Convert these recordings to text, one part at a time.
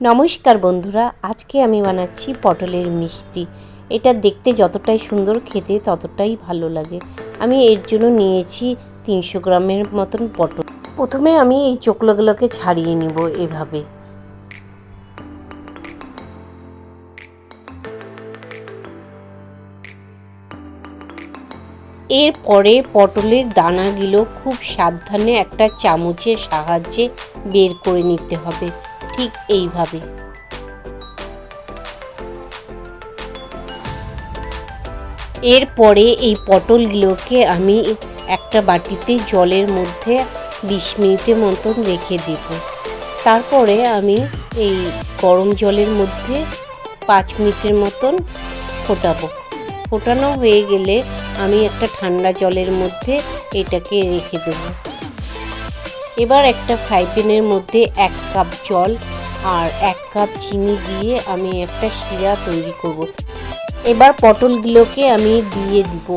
নমস্কার বন্ধুরা, আজকে আমি বানাচ্ছি পটলের মিষ্টি। এটা দেখতে যতটাই সুন্দর খেতে ততটাই ভালো লাগে। আমি এর জন্য নিয়েছি তিনশো গ্রামের মতন পটল। প্রথমে আমি এই চোকলাগুলোকে ছাড়িয়ে নিব এভাবে। এরপরে পটলের দানাগুলো খুব সাবধানে একটা চামচের সাহায্যে বের করে নিতে হবে। ঠিক এইভাবে। এরপরে এই পটলগুলোকে আমি একটা বাটিতে জলের মধ্যে বিশ মিনিটের মতন রেখে দেব। তারপরে আমি এই গরম জলের মধ্যে পাঁচ মিনিটের মতন ফোটাবো। ফোটানো হয়ে গেলে আমি একটা ঠান্ডা জলের মধ্যে এটাকে রেখে দেবো। এবার একটা ফ্রাই প্যানের মধ্যে এক কাপ জল আর এক কাপ চিনি দিয়ে আমি একটা শিরা তৈরি করব। এবার পটলগুলোকে আমি দিয়ে দিব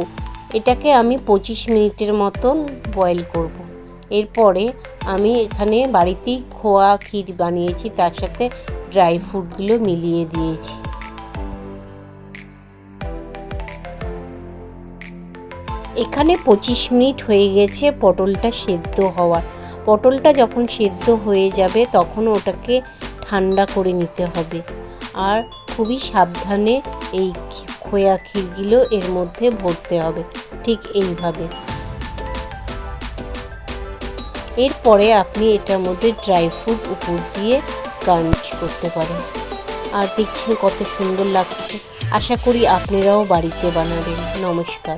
এটাকে আমি পঁচিশ মিনিটের মতন বয়েল করব। এরপরে আমি এখানে বাড়িতেই খোয়া ক্ষীর বানিয়েছি, তার সাথে ড্রাই ফ্রুটগুলো মিলিয়ে দিয়েছি এখানে পঁচিশ মিনিট হয়ে গেছে পটলটা সেদ্ধ হওয়ার পটলটা যখন সেদ্ধ হয়ে যাবে তখন ওটাকে ঠান্ডা করে নিতে হবে। আর খুবই সাবধানে এই খোয়া ক্ষীরগুলো এর মধ্যে ভরতে হবে, ঠিক এইভাবে। এরপরে আপনি এটার মধ্যে ড্রাই ফ্রুট উপর দিয়ে গার্নিশ করতে পারেন। আর দেখছেন কত সুন্দর লাগছে। আশা করি আপনারাও বাড়িতে বানাবেন। নমস্কার।